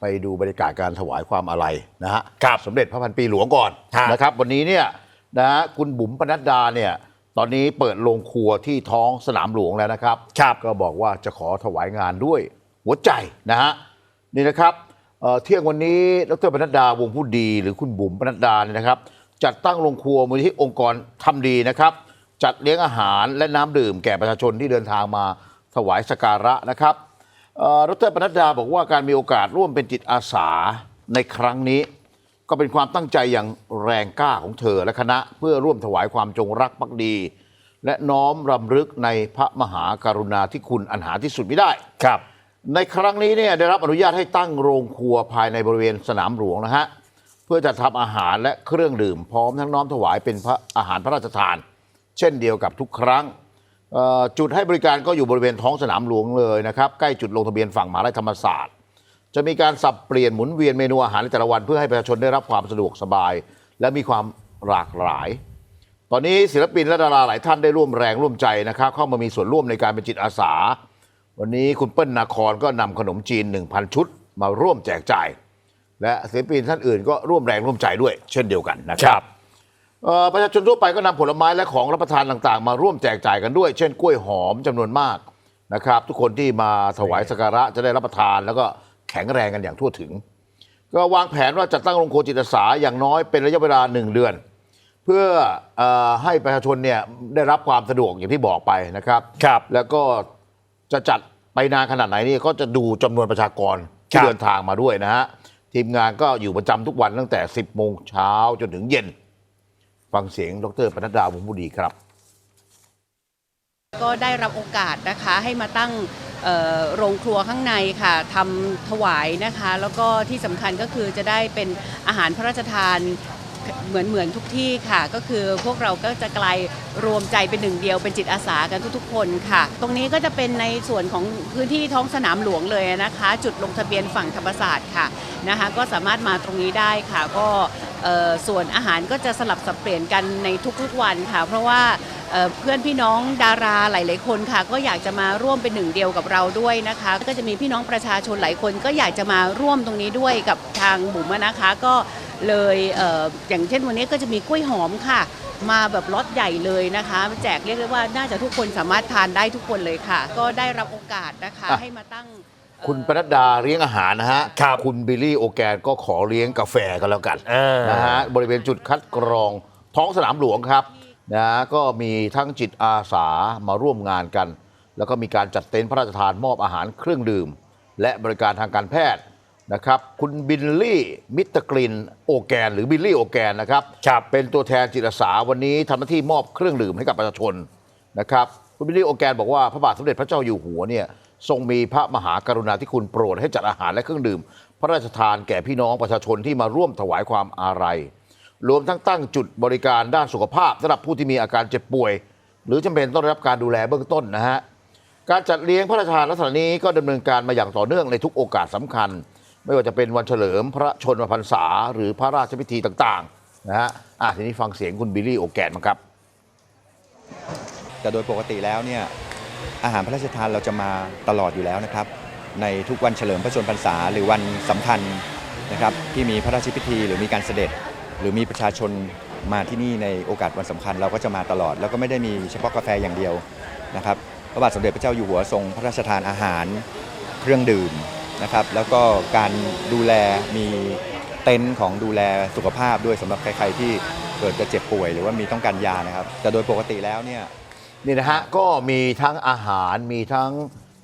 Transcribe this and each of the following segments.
ไปดูบรรยากาศการถวายความอาลัยนะฮะครับสมเด็จพระพันปีหลวงก่อนฮะนะครับ วันนี้เนี่ยนะฮะคุณบุ๋มปนัดดาเนี่ยตอนนี้เปิดโรงครัวที่ท้องสนามหลวงแล้วนะครับครับก็บอกว่าจะขอถวายงานด้วยหัวใจนะฮะนี่นะครับเอ่อเที่ยงวันนี้ดรปนัดดาวงผู้ดี หรือคุณบุ๋มปนัดดาเนี่ยนะครับ จัดตั้งโรงครัวมูลที่องค์กรทำดีนะครับ จัดเลี้ยงอาหารและน้ำดื่มแก่ประชาชนที่เดินทางมาถวายสการะนะครับ เอ่อดรปนัดดาบอกว่าการมีโอกาสร่วมเป็นจิตอาสาในครั้งนี้ ก็เป็นความตั้งใจอย่างแรงกล้าของเธอและคณะ เพื่อร่วมถวายความจงรักภักดี และน้อมรำลึกในพระมหากรุณาธิคุณอันหาที่สุดไม่ได้ครับ ในครั้งนี้เนี่ยได้รับอนุญาตให้ตั้งโรงครัวภายในบริเวณสนามหลวงนะฮะเพื่อจะทำอาหารและเครื่องดื่มพร้อมทั้งน้อมถวายเป็นพระอาหารพระราชทาน เช่นเดียวกับทุกครั้งเอ่อ จุดให้บริการก็อยู่บริเวณท้องสนามหลวงเลยนะครับ ใกล้จุดลงทะเบียนฝั่งมหาวิทยาลัยธรรมศาสตร์ จะมีการสับเปลี่ยนหมุนเวียนเมนูอาหารในแต่ละวันเพื่อให้ประชาชนได้รับความสะดวกสบาย และมีความหลากหลาย ตอนนี้ศิลปินและดาราหลายท่านได้ร่วมแรงร่วมใจนะครับ เข้ามามีส่วนร่วมในการเป็นจิตอาสา วันนี้คุณเปิ้ลนาครก็นำขนมจีน 1,000 ชุด มาร่วมแจกจ่าย และศิลปินท่านอื่นก็ร่วมแรงร่วมใจด้วย เช่นเดียวกันนะครัรับ ประชาชนทั่วไปก็นำผลไม้และของรับประทานต่างๆ มาร่วมแจกจ่ายกันด้วย เช่นกล้วยหอมจำนวนมากนะครับ ทุกคนที่มาถวายสักการะจะได้รับประทาน แล้วก็แข็งแรงกันอย่างทั่วถึง ก็วางแผนว่าจะตั้งโรงครัวจิตอาสาอย่างน้อยเป็นระยะเวลาหนึ่งเดือน เพื่อเออให้ประชาชนเนี่ยได้รับความสะดวกอย่างที่บอกไปนะครับครับ แล้วก็จะจัดไปนานขนาดไหนนี่ก็จะดูจำนวนประชากรคที่รับเดินทางมาด้วยนะฮะทีมงานก็อยู่ประจำทุกวันตั้งแต่ 10โมงเช้าจนถึงเย็น ฟังเสียงดรปนัดดาวงผู้ดีครับ ก็ได้รับโอกาสนะคะให้มาตั้งโรงครัวข้างในค่ะทำถวายนะคะ แล้วก็ที่สำคัญก็คือจะได้เป็นอาหารพระราชทานเหมือนเหมือนทุกที่ค่ะ ก็คือพวกเราก็จะกลายรวมใจเป็นหนึ่งเดียวเป็นจิตอาสากันทุกๆ คนค่ะ ตรงนี้ก็จะเป็นในส่วนของพื้นที่ท้องสนามหลวงเลยนะคะ จุดลงทะเบียนฝั่งธรรมศาสตร์ค่ะนะคะ ก็สามารถมาตรงนี้ได้ค่ะ ก็ ส่วนอาหารก็จะสลับสับเปลี่ยนกันในทุกๆวันค่ะ เพราะว่าเอ่อเพื่อนพี่น้องดาราหลาย ๆ คนค่ะ ก็อยากจะมาร่วมเป็นหนึ่งเดียวกับเราด้วยนะคะ ก็จะมีพี่น้องประชาชนหลายคนก็อยากจะมาร่วมตรงนี้ด้วยกับทางบุ๋มอะนะคะก็เลยเอออย่างเช่นวันนี้ก็จะมีกล้วยหอมค่ะ มาแบบล็อตใหญ่เลยนะคะ แจกเรียกได้ว่าน่าจะทุกคนสามารถทานได้ทุกคนเลยค่ะ ก็ได้รับโอกาสนะคะอะให้มาตั้งเอ่อ คุณปนัดดาเลี้ยงอาหารนะฮะครับคุณบิลลี่โอแกนก็ขอเลี้ยงกาแฟกันแล้วกันอ่านนะฮะบริเวณจุดคัดกรองท้องสนามหลวงครับนะก็มีทั้งจิตอาสามาร่วมงานกัน แล้วก็มีการจัดเต็นท์พระราชทานมอบอาหารเครื่องดื่ม และบริการทางการแพทย์นะครับ คุณบิลลี่มิตรกลินโอแกน หรือบิลลี่โอแกนนะครับครับ เป็นตัวแทนจิตอาสาวันนี้ทำหน้าที่มอบเครื่องดื่มให้กับประชาชนนะครับ คุณบิลลี่โอแกนบอกว่าพระบาทสมเด็จพระเจ้าอยู่หัวเนี่ยทรงมีพระมหากรุณาธิคุณโปรดให้จัดอาหารและเครื่องดื่ม พระราชทานแก่พี่น้องประชาชนที่มาร่วมถวายความอาลัยรวมทั้งตั้งจุดบริการด้านสุขภาพสำหรับผู้ที่มีอาการเจ็บป่วย หรือจำเป็นต้องได้รับการดูแลเบื้องต้นนะฮะการจัดเลี้ยงพระราชทานลักษณะนี้ก็ดำเนินการมาอย่างต่อเนื่องในทุกโอกาสสำคัญ ไม่ว่าจะเป็นวันเฉลิมพระชนมพรรษา หรือพระราชพิธีต่างๆนะฮะอะทีนี้ฟังเสียงคุณบิลลี่โอแกนมั้งครับ แต่โดยปกติแล้วเนี่ยอาหารพระราชทานเราจะมาตลอดอยู่แล้วนะครับ ในทุกวันเฉลิมพระชนมพรรษา หรือวันสำคัญนะครับที่มีพระราชพิธีหรือมีการเสด็จ หรือมีประชาชนมาที่นี่ในโอกาสวันสำคัญเราก็จะมาตลอด แล้วก็ไม่ได้มีเฉพาะกาแฟอย่างเดียวนะครับพระบาทสมเด็จพระเจ้าอยู่หัวทรงพระราชทานอาหารเครื่องดื่มนะครับ แล้วก็การดูแลมีเต็นท์ของดูแลสุขภาพด้วยสำหรับใครๆที่เกิดจะเจ็บป่วย หรือว่ามีต้องการยานะครับ แต่โดยปกติแล้วเนี่ย นี่นะฮะก็มีทั้งอาหารมีทั้ง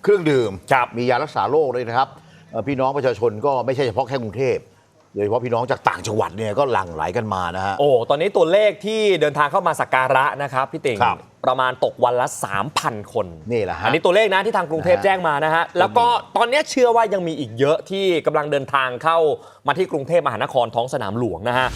เครื่องดื่มครับมียารักษาโรคด้วยนะครับเอ่อพี่น้องประชาชนก็ไม่ใช่เฉพาะแค่กรุงเทพโดยเฉพาะพี่น้องจากต่างจังหวัดเนี่ยก็หลั่งไหลกันมานะฮะโอ้ตอนนี้ตัวเลขที่เดินทางเข้ามาสักการะนะครับพี่ติ่งครับประมาณตกวันละ 3,000 คนนี่แหละฮะอันนี้ตัวเลขนะที่ทางกรุงเทพนะฮะแจ้งมานะฮะแล้วก็ตอนนี้เชื่อว่ายังมีอีกเยอะที่กำลังเดินทางเข้ามาที่กรุงเทพมหานครท้องสนามหลวงนะฮะ